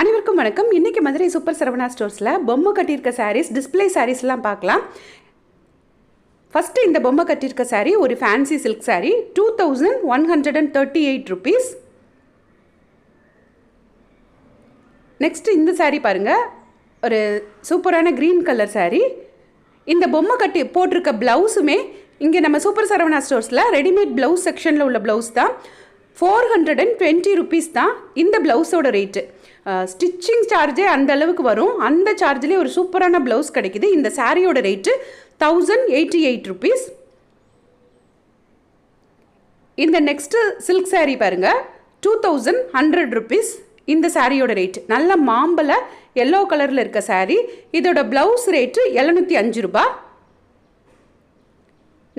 அனைவருக்கும் வணக்கம். இன்னைக்கு மதுரை சூப்பர் சரவணா ஸ்டோர்ஸில் பொம்மை கட்டியிருக்க சாரீஸ் டிஸ்ப்ளே சாரீஸ்லாம் பார்க்கலாம். ஃபஸ்ட்டு இந்த பொம்மை கட்டியிருக்க சாரீ ஒரு fancy silk sari two thousand one hundred and thirty eight rupees next இந்த சாரீ பாருங்கள் ஒரு சூப்பரான க்ரீன் கலர் சாரீ இந்த பொம்மை கட்டி போட்டிருக்க ப்ளவுஸுமே இங்கே நம்ம சூப்பர் சரவணா ஸ்டோர்ஸில் ரெடிமேட் ப்ளவுஸ் செக்ஷனில் உள்ள ப்ளவுஸ் தான். Four hundred and twenty rupees தான் இந்த ப்ளவுஸோட ரேட்டு ஸ்டிச்சிங் சார்ஜே அந்த அளவுக்கு வரும். அந்த சார்ஜ்லேயே ஒரு சூப்பரான ப்ளவுஸ் கிடைக்குது. இந்த சாரியோட rate thousand eighty eight rupees இந்த நெக்ஸ்ட்டு சில்க் சாரீ பாருங்க. டூ தௌசண்ட் ஹண்ட்ரட் ருபீஸ் இந்த சாரியோட ரேட் நல்ல மாம்பழ எல்லோ கலரில் இருக்க சாரீ இதோட ப்ளவுஸ் ரேட்டு எழுநூற்றி அஞ்சு ரூபா.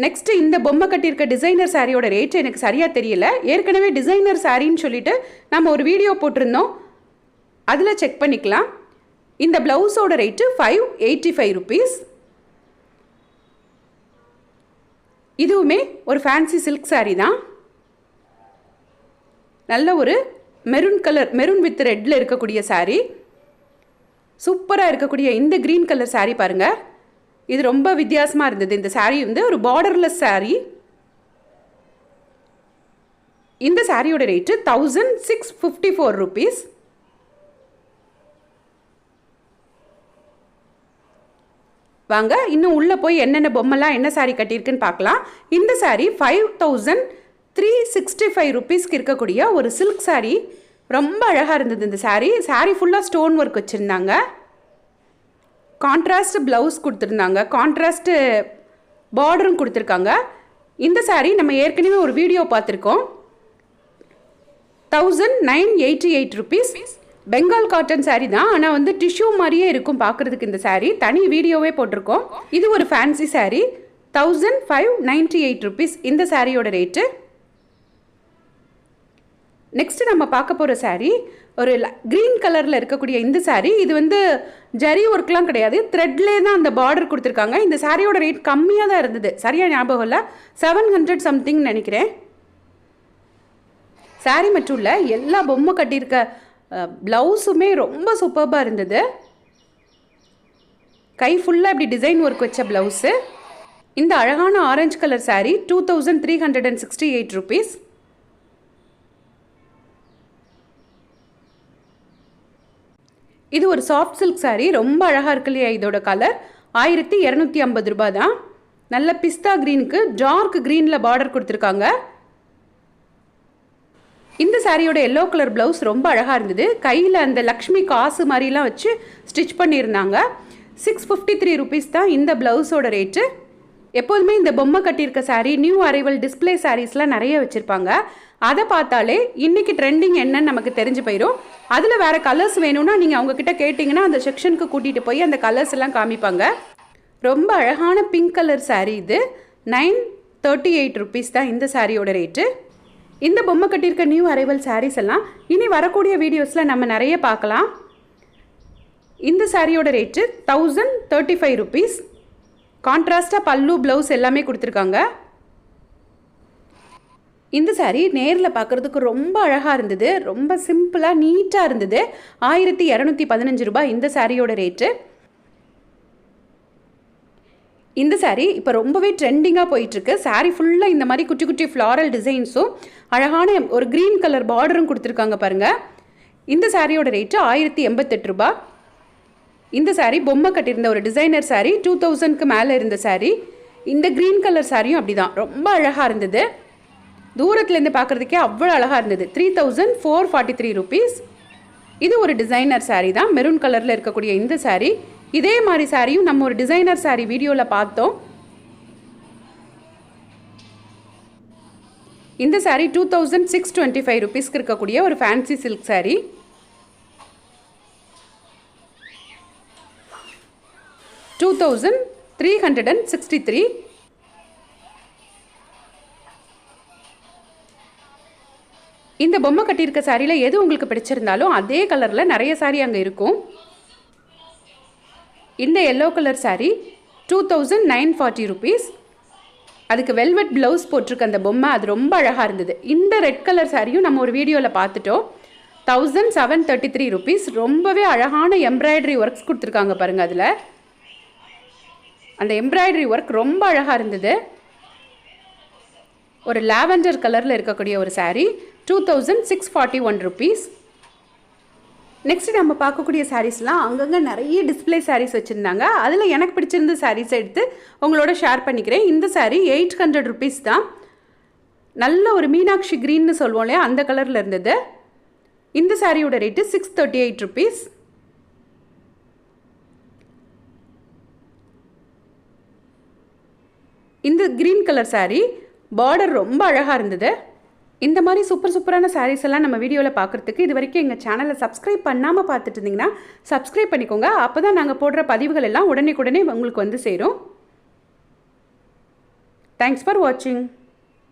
நெக்ஸ்ட் இந்த பொம்மை கட்டியிருக்க டிசைனர் சாரியோட ரேட் எனக்கு சரியாக தெரியல. ஏற்கனவே டிசைனர் சாரின்னு சொல்லிட்டு நம்ம ஒரு வீடியோ போட்டிருந்தோம். அதில் செக் பண்ணிக்கலாம். இந்த ப்ளவுஸோட rate five eighty five rupees இதுவுமே ஒரு ஃபேன்சி சில்க் சாரீ தான். நல்ல ஒரு மெரூன் கலர் மெரூன் வித் ரெட்டில் இருக்கக்கூடிய சாரீ சூப்பராக இருக்கக்கூடிய இந்த க்ரீன் கலர் சாரீ பாருங்கள் இது ரொம்ப வித்தியாசமாக இருந்தது. இந்த சாரீ வந்து ஒரு பார்டர்லெஸ் சாரீ இந்த சாரியோட rate thousand six fifty four rupees வாங்க இன்னும் உள்ளே போய் என்னென்ன பொம்மைலாம் என்ன சாரீ கட்டியிருக்குன்னு பார்க்கலாம். இந்த sari five thousand three sixty five ருபீஸ்க்கு இருக்கக்கூடிய ஒரு சில்க் சாரீ ரொம்ப அழகாக இருந்தது இந்த சாரீ சாரீ ஃபுல்லாக ஸ்டோன் ஒர்க் வச்சுருந்தாங்க. கான்ட்ராஸ்ட் ப்ளவுஸ் கொடுத்துருந்தாங்க. கான்ட்ராஸ்ட்டு பார்டரும் கொடுத்துருக்காங்க. இந்த சாரீ நம்ம ஏற்கனவே ஒரு வீடியோ பார்த்துருக்கோம். Thousand nine eighty eight rupees Bengal cotton saree தான். ஆனால் வந்து டிஷ்யூ மாதிரியே இருக்கும் பார்க்குறதுக்கு இந்த சாரீ தனி வீடியோவே போட்டிருக்கோம். இது ஒரு fancy saree. Thousand five ninety eight rupees இந்த சாரியோட ரேட்டு நெக்ஸ்ட்டு நம்ம பார்க்க போகிற சாரீ ஒரு க்ரீன் கலரில் இருக்கக்கூடிய இந்த சாரீ இது வந்து ஜரி ஒர்க்லாம் கிடையாது. த்ரெட்லேயே தான் அந்த பார்டர் கொடுத்துருக்காங்க. இந்த சாரியோட ரேட் கம்மியாக தான் இருந்தது. சரியாக ஞாபகம் இல்லை? செவன் ஹண்ட்ரட் சம்திங் நினைக்கிறேன். Saree மட்டும் இல்லை எல்லா பொம்மை கட்டியிருக்க ப்ளவுஸுமே ரொம்ப சூப்பர்பாக இருந்தது. கை ஃபுல்லாக இப்படி டிசைன் ஒர்க் வச்ச ப்ளவுஸு இந்த அழகான orange colour sari two thousand three hundred and sixty eight rupees இது ஒரு சாஃப்ட் சில்க் சாரீ ரொம்ப அழகாக இருக்கு இல்லையா இதோட கலர் ஆயிரத்தி இரநூத்தி ஐம்பது ரூபாய் தான். நல்ல பிஸ்தா க்ரீனுக்கு டார்க் க்ரீனில் பார்டர் கொடுத்துருக்காங்க. இந்த சாரியோட எல்லோ கலர் ப்ளவுஸ் ரொம்ப அழகாக இருந்தது. கையில் அந்த லக்ஷ்மி காசு மாதிரிலாம் வச்சு ஸ்டிச் பண்ணியிருந்தாங்க. சிக்ஸ் ஃபிஃப்டி த்ரீ ருபீஸ் தான் இந்த ப்ளவுஸோட ரேட்டு எப்போதுமே இந்த பொம்மை கட்டியிருக்க சாரீ நியூ அரைவல் டிஸ்பிளே சாரீஸ்லாம் நிறைய வச்சுருப்பாங்க. அதை பார்த்தாலே இன்றைக்கி ட்ரெண்டிங் என்னன்னு நமக்கு தெரிஞ்சு போயிடும் அதில் வேறு கலர்ஸ் வேணும்னா நீங்கள் அவங்கக்கிட்ட கேட்டிங்கன்னா அந்த செக்ஷனுக்கு கூட்டிகிட்டு போய் அந்த கலர்ஸ் எல்லாம் காமிப்பாங்க. ரொம்ப அழகான பிங்க் கலர் சாரீ இது. நைன் தேர்ட்டி எயிட் ருபீஸ் தான் இந்த சாரியோட ரேட்டு இந்த பொம்மை கட்டியிருக்க நியூ அரைவல் சாரீஸ் எல்லாம் இனி வரக்கூடிய வீடியோஸில் நம்ம நிறைய பார்க்கலாம். இந்த சாரியோட rate thousand thirty five rupees கான்ட்ராஸ்டாக பல்லு ப்ளவுஸ் எல்லாமே கொடுத்துருக்காங்க. இந்த சாரீ நேரில் பார்க்குறதுக்கு ரொம்ப அழகாக இருந்தது. ரொம்ப சிம்பிளாக நீட்டாக இருந்தது. ஆயிரத்தி இரநூத்தி பதினஞ்சு ரூபாய் இந்த சாரியோட ரேட்டு இந்த சாரீ இப்போ ரொம்பவே ட்ரெண்டிங்காக போயிட்டுருக்கு சாரீ ஃபுல்லாக இந்த மாதிரி குட்டி குட்டி ஃப்ளாரல் டிசைன்ஸும் அழகான ஒரு க்ரீன் கலர் பார்டரும் கொடுத்துருக்காங்க பாருங்கள் இந்த சாரியோட ரேட்டு ஆயிரத்தி எண்பத்தெட்டு ரூபா. இந்த சாரீ பொம்மை கட்டியிருந்த ஒரு டிசைனர் சாரீ டூ தௌசண்ட்க்கு மேலே இருந்த சாரீ இந்த க்ரீன் கலர் சாரியும் அப்படி தான் ரொம்ப அழகாக இருந்தது. தூரத்துலேருந்து பார்க்குறதுக்கே அவ்வளோ அழகாக இருந்தது. Three thousand four forty three rupees இது ஒரு டிசைனர் சாரீ தான். மெரூன் கலரில் இருக்கக்கூடிய இந்த சாரீ இதே மாதிரி சாரியும் நம்ம ஒரு டிசைனர் சாரீ வீடியோவில் பார்த்தோம். இந்த sari two thousand six twenty five ருபீஸ்க்கு இருக்கக்கூடிய ஒரு fancy silk sari two thousand three hundred and sixty three இந்த பொம்மை கட்டியிருக்க சாரியில் எது உங்களுக்கு பிடிச்சிருந்தாலும் அதே கலரில் நிறைய சாரி அங்கே இருக்கும். இந்த yellow colour sari two thousand nine forty rupees அதுக்கு வெல்வெட் ப்ளவுஸ் போட்டிருக்க அந்த பொம்மை அது ரொம்ப அழகாக இருந்தது. இந்த ரெட் கலர் சாரியும் நம்ம ஒரு வீடியோவில் பார்த்துட்டோம். Thousand seven thirty three rupees ரொம்பவே அழகான எம்ப்ராய்டரி ஒர்க்ஸ் கொடுத்துருக்காங்க பாருங்கள் அதில். அந்த எம்ப்ராய்டரி ஒர்க் ரொம்ப அழகாக இருந்தது. ஒரு லாவெண்டர் கலரில் இருக்கக்கூடிய ஒரு sari two thousand six forty one rupees next நம்ம பார்க்கக்கூடிய சாரீஸ்லாம் அங்கங்கே நிறைய டிஸ்ப்ளே சாரீஸ் வச்சுருந்தாங்க. அதில் எனக்கு பிடிச்சிருந்த சாரீஸை எடுத்து உங்களோட ஷேர் பண்ணிக்கிறேன். இந்த சாரீ எயிட் ஹண்ட்ரட் ருபீஸ் தான். நல்ல ஒரு மீனாட்சி க்ரீன்னு சொல்லுவோம் இல்லையா? அந்த கலரில் இருந்தது. இந்த சாரியோட rate six thirty eight rupees இந்த க்ரீன் கலர் சாரீ பார்டர் ரொம்ப அழகாக இருந்தது. இந்த மாதிரி சூப்பர் சூப்பரான சாரீஸ் எல்லாம் நம்ம வீடியோவில் பார்க்குறதுக்கு இது வரைக்கும் எங்கள் சேனலை சப்ஸ்கிரைப் பண்ணாமல் பார்த்துட்டு இருந்தீங்கன்னா சப்ஸ்கிரைப் பண்ணிக்கோங்க. அப்போ தான் நாங்கள் போடுற பதிவுகள் எல்லாம் உடனே உங்களுக்கு வந்து சேரும். தேங்க்ஸ் ஃபார் வாட்சிங்